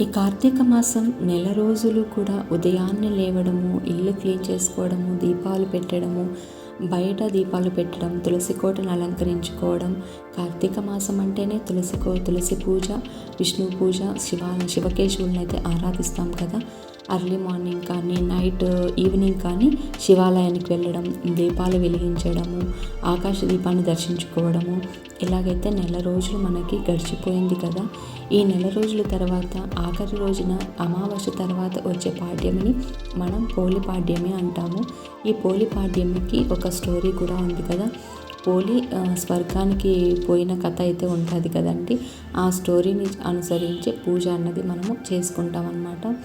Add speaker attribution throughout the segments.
Speaker 1: ఈ కార్తీక మాసం నెల రోజులు కూడా ఉదయాన్నే లేవడము ఇల్లు క్లీన్ చేసుకోవడము దీపాలు పెట్టడము బయట దీపాలు పెట్టడం తులసి కోటను అలంకరించుకోవడం కార్తీక మాసం అంటేనే తులసి కో తులసి పూజ విష్ణు పూజ శివ శివకేశవులను అయితే ఆరాధిస్తాం కదా. అర్లీ మార్నింగ్ కానీ నైట్ ఈవినింగ్ కానీ శివాలయానికి వెళ్ళడం దీపాలు వెలిగించడము ఆకాశ దీపాన్ని దర్శించుకోవడము. ఇలాగైతే నెల రోజులు మనకి గడిచిపోయింది కదా. ఈ నెల రోజుల తర్వాత ఆఖరి రోజున అమావాస్య తర్వాత వచ్చే పాడ్యమిని మనం పోలి పాడ్యమి అంటాము. ఈ పోలి పాడ్యమికి ఒక స్టోరీ కూడా ఉంది కదా. పోలి స్వర్గానికి పోయిన కథ అయితే ఉంటుంది కదండి. ఆ స్టోరీని అనుసరించి పూజ అన్నది మనము చేసుకుంటాం అన్నమాట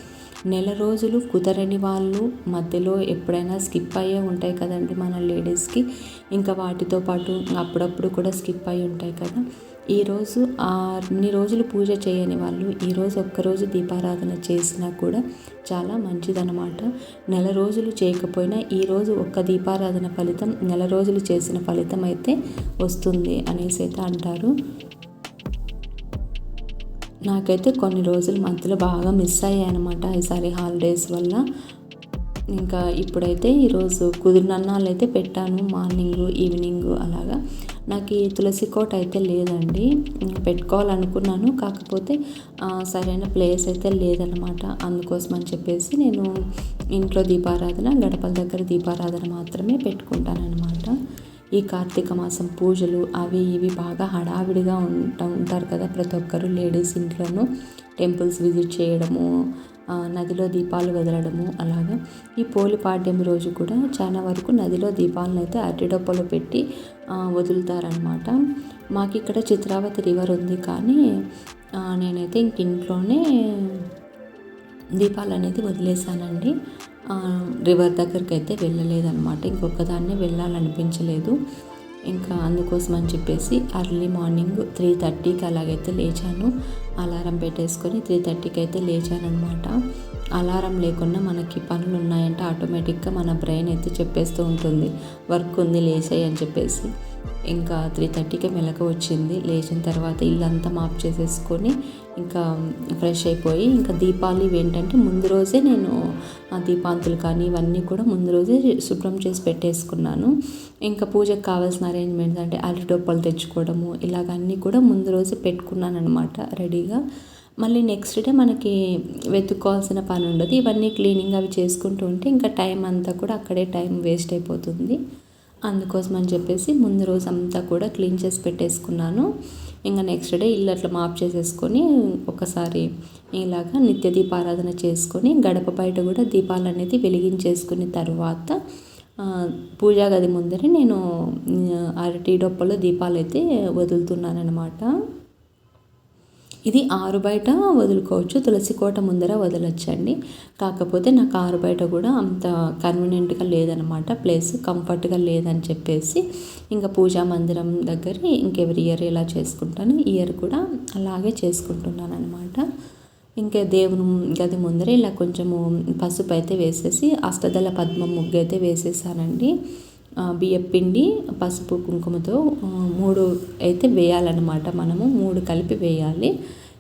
Speaker 1: నెల రోజులు కుదరని వాళ్ళు మధ్యలో ఎప్పుడైనా స్కిప్ అయ్యే ఉంటాయి కదండి మన లేడీస్కి. ఇంకా వాటితో పాటు అప్పుడప్పుడు కూడా స్కిప్ అయి ఉంటాయి కదా. ఈరోజు అన్ని రోజులు పూజ చేయని వాళ్ళు ఈరోజు ఒక్కరోజు దీపారాధన చేసినా కూడా చాలా మంచిదనమాట నెల రోజులు చేయకపోయినా ఈరోజు ఒక్క దీపారాధన ఫలితం నెల రోజులు చేసిన ఫలితం అయితే వస్తుంది అనేసి అయితే అంటారు. నాకైతే కొన్ని రోజులు మధ్యలో బాగా మిస్ అయ్యాయి అనమాట ఈసారి హాలిడేస్ వల్ల. ఇంకా ఇప్పుడైతే ఈరోజు కుదిరినన్నాళ్ళు అయితే పెట్టాను మార్నింగ్ ఈవినింగ్ అలాగా. నాకు ఈ తులసి కోట అయితే లేదండి. పెట్టుకోవాలనుకున్నాను కాకపోతే సరైన ప్లేస్ అయితే లేదనమాట అందుకోసం అని చెప్పేసి నేను ఇంట్లో దీపారాధన గడపల దగ్గర దీపారాధన మాత్రమే పెట్టుకుంటాను అనమాట ఈ కార్తీక మాసం పూజలు అవి ఇవి బాగా హడావిడిగా ఉంటా ఉంటారు కదా ప్రతి ఒక్కరు లేడీస్ ఇంట్లోనూ టెంపుల్స్ విజిట్ చేయడము నదిలో దీపాలు వదలడము అలాగా. ఈ పోలి పాడ్యం రోజు కూడా చాలా వరకు నదిలో దీపాలను అయితే అరటిడొప్పలో పెట్టి వదులుతారనమాట మాకు ఇక్కడ చిత్రావతి రివర్ ఉంది కానీ నేనైతే ఇంక ఇంట్లోనే దీపాలు అనేది వదిలేసానండి రివర్ దగ్గరికి అయితే వెళ్ళలేదన్నమాట. ఇంకొక వెళ్ళాలనిపించలేదు. ఇంకా అందుకోసం అని చెప్పేసి అర్లీ మార్నింగ్ త్రీ థర్టీకి అలాగైతే లేచాను. అలారం పెట్టేసుకొని త్రీ థర్టీకి అయితే లేచానమాట అలారం లేకుండా మనకి పనులు ఉన్నాయంటే ఆటోమేటిక్గా మన బ్రెయిన్ అయితే చెప్పేస్తూ ఉంటుంది. వర్క్ ఉంది లేచాయి అని చెప్పేసి. ఇంకా త్రీ థర్టీకి మెలక వచ్చింది. లేచిన తర్వాత ఇల్లంతా మాప్ చేసేసుకొని ఇంకా ఫ్రెష్ అయిపోయి ఇంకా దీపాలు ఇవి ఏంటంటే ముందు రోజే నేను ఆ దీపాంతులు కానీ ఇవన్నీ కూడా ముందు రోజే శుభ్రం చేసి పెట్టేసుకున్నాను. ఇంకా పూజకు కావాల్సిన అరేంజ్మెంట్స్ అంటే అరటిడొప్పలు తెచ్చుకోవడము ఇలాగన్నీ కూడా ముందు రోజే పెట్టుకున్నాను అనమాట రెడీగా మళ్ళీ నెక్స్ట్ డే మనకి వెతుక్కోవాల్సిన పని ఉండదు. ఇవన్నీ క్లీనింగ్ అవి చేసుకుంటూ ఉంటే ఇంకా టైం అంతా కూడా అక్కడే టైం వేస్ట్ అయిపోతుంది. అందుకోసం అని చెప్పేసి ముందు రోజు అంతా కూడా క్లీన్ చేసి పెట్టేసుకున్నాను. ఇంకా నెక్స్ట్ డే ఇల్లు అట్లా మాప్ చేసేసుకొని ఒకసారి ఇలాగా నిత్య దీపారాధన చేసుకొని గడప బయట కూడా దీపాలు అనేది వెలిగించేసుకున్న తర్వాత పూజా గది ముందరే నేను అరటి డొప్పలో దీపాలు అయితే వదులుతున్నానమాట ఇది ఆరు బయట వదులుకోవచ్చు. తులసి కోట ముందర వదలొచ్చండి. కాకపోతే నాకు ఆరు బయట కూడా అంత కన్వీనియంట్గా లేదనమాట ప్లేస్ కంఫర్ట్గా లేదని చెప్పేసి ఇంకా పూజా మందిరం దగ్గర ఇంకెవరి ఇయర్ ఇలా చేసుకుంటాను. ఇయర్ కూడా అలాగే చేసుకుంటున్నాను అనమాట ఇంకా దేవుని గది ముందర ఇలా కొంచెము పసుపు అయితే వేసేసి అష్టదళ పద్మం ముగ్గు అయితే వేసేసానండి. బియ్యం పిండి పసుపు కుంకుమతో మూడు అయితే వేయాలన్నమాట మనము. మూడు కలిపి వేయాలి.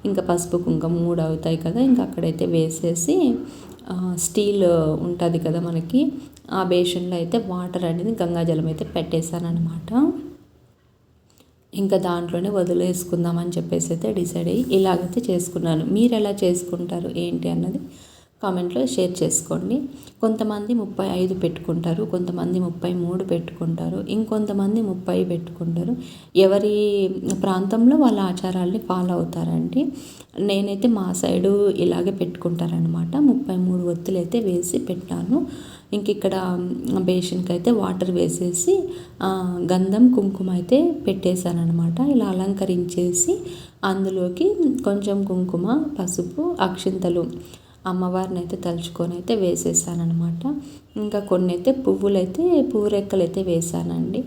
Speaker 1: ఇంకా పసుపు కుంకుమ మూడు అవుతాయి కదా ఇంకా అక్కడైతే వేసేసి స్టీల్ ఉంటుంది కదా మనకి ఆ బేషన్లో అయితే వాటర్ అనేది గంగాజలం అయితే పెట్టేశానమాట ఇంకా దాంట్లోనే వదిలేసుకుందామని చెప్పేసి అయితే డిసైడ్ అయ్యి ఇలాగైతే చేసుకున్నాను. మీరు ఎలా చేసుకుంటారు? ఏంటి అన్నది కామెంట్లో షేర్ చేసుకోండి. కొంతమంది ముప్పై ఐదు పెట్టుకుంటారు కొంతమంది ముప్పై మూడు పెట్టుకుంటారు ఇంకొంతమంది ముప్పై పెట్టుకుంటారు. ఎవరి ప్రాంతంలో వాళ్ళ ఆచారాల్ని ఫాలో అవుతారండి. నేనైతే మా సైడు ఇలాగే పెట్టుకుంటారనమాట. ముప్పై మూడు ఒత్తులు అయితే వేసి పెట్టాను. ఇంక ఇక్కడ బేషన్కి అయితే వాటర్ వేసేసి గంధం కుంకుమ అయితే పెట్టేశాను అనమాట ఇలా అలంకరించేసి అందులోకి కొంచెం కుంకుమ పసుపు అక్షింతలు అమ్మవారిని అయితే తలుచుకొని అయితే వేసేసానమాట ఇంకా కొన్ని అయితే పువ్వులు అయితే పువ్వు రెక్కలు అయితే వేసానండి.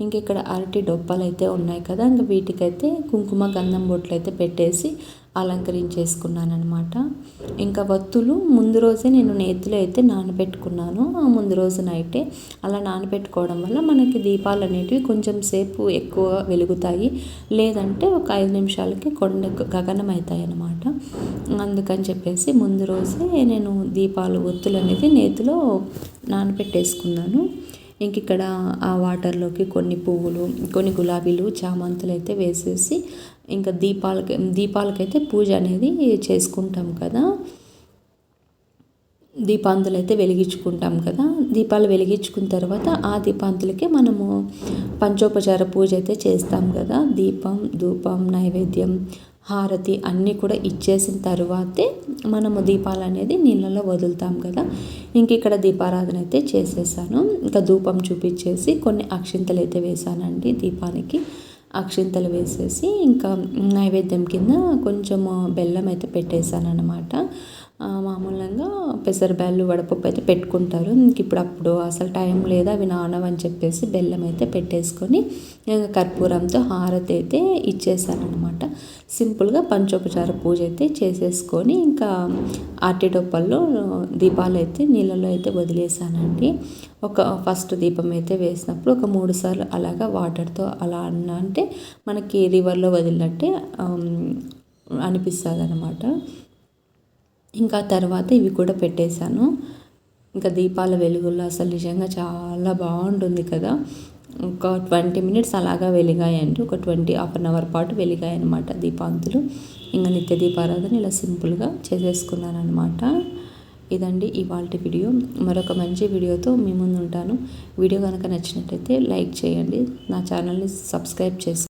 Speaker 1: ఇంక ఇక్కడ అరటి డొప్పలు అయితే ఉన్నాయి కదా ఇంకా వీటికైతే కుంకుమ గంధం బొట్లు అయితే పెట్టేసి అలంకరించేసుకున్నాను అనమాట ఇంకా వత్తులు ముందు రోజే నేను నేతిలో అయితే నానబెట్టుకున్నాను. ముందు రోజు నైటే అలా నానబెట్టుకోవడం వల్ల మనకి దీపాలు అనేటివి కొంచెం సేపు ఎక్కువ వెలుగుతాయి. లేదంటే ఒక ఐదు నిమిషాలకి కొండ గగనం అవుతాయి అన్నమాట అందుకని చెప్పేసి ముందు రోజే నేను దీపాలు ఒత్తులు అనేది నేతిలో నానబెట్టేసుకున్నాను. ఇంక ఇక్కడ ఆ వాటర్లోకి కొన్ని పువ్వులు కొన్ని గులాబీలు చామంతులు అయితే వేసేసి ఇంకా దీపాలకి దీపాలకైతే పూజ అనేది చేసుకుంటాం కదా. దీపాంతులు అయితే వెలిగించుకుంటాం కదా. దీపాలు వెలిగించుకున్న తర్వాత ఆ దీపాంతులకి మనము పంచోపచార పూజ అయితే చేస్తాం కదా. దీపం ధూపం నైవేద్యం హారతి అన్నీ కూడా ఇచ్చేసిన తర్వాతే మనము దీపాలు అనేది నీళ్ళలో వదులుతాం కదా. ఇంక ఇక్కడ దీపారాధన అయితే చేసేసాను. ఇంకా ధూపం చూపించేసి కొన్ని అక్షింతలు అయితే వేసానండి దీపానికి. అక్షింతలు వేసేసి ఇంకా నైవేద్యం కింద కొంచెము బెల్లం అయితే పెట్టేశాను అనమాట మామూలుగా పెసరబ్యాళ్ళు వడపప్పు అయితే పెట్టుకుంటారు. ఇంక ఇప్పుడు అప్పుడు అసలు టైం లేదా అవి నానవని చెప్పేసి బెల్లం అయితే పెట్టేసుకొని కర్పూరంతో హారతి అయితే ఇచ్చేసానమాట సింపుల్గా పంచోపచార పూజ అయితే చేసేసుకొని ఇంకా అరటిడొప్పల్లో దీపాలు అయితే నీళ్ళలో అయితే వదిలేసానండి. ఒక ఫస్ట్ దీపం అయితే వేసినప్పుడు ఒక మూడు సార్లు అలాగా వాటర్తో అలా అన్న అంటే మనకి రివర్లో వదిలినట్టే అనిపిస్తుంది అనమాట ఇంకా తర్వాత ఇవి కూడా పెట్టేశాను. ఇంకా దీపాల వెలుగుల్లో అసలు నిజంగా చాలా బాగుంటుంది కదా. ఒక ట్వంటీ మినిట్స్ అలాగా వెలిగాయండి. ఒక ట్వంటీ హాఫ్ అన్ అవర్ పాటు వెలిగాయి అనమాట దీపాంతులు. ఇంకా నిత్య దీపారాధన ఇలా సింపుల్గా చేసేసుకున్నాను అనమాట ఇదండి ఇవాళ వీడియో. మరొక మంచి వీడియోతో మీ ముందు ఉంటాను. వీడియో కనుక నచ్చినట్టయితే లైక్ చేయండి. నా ఛానల్ని సబ్స్క్రైబ్ చేసుకోండి.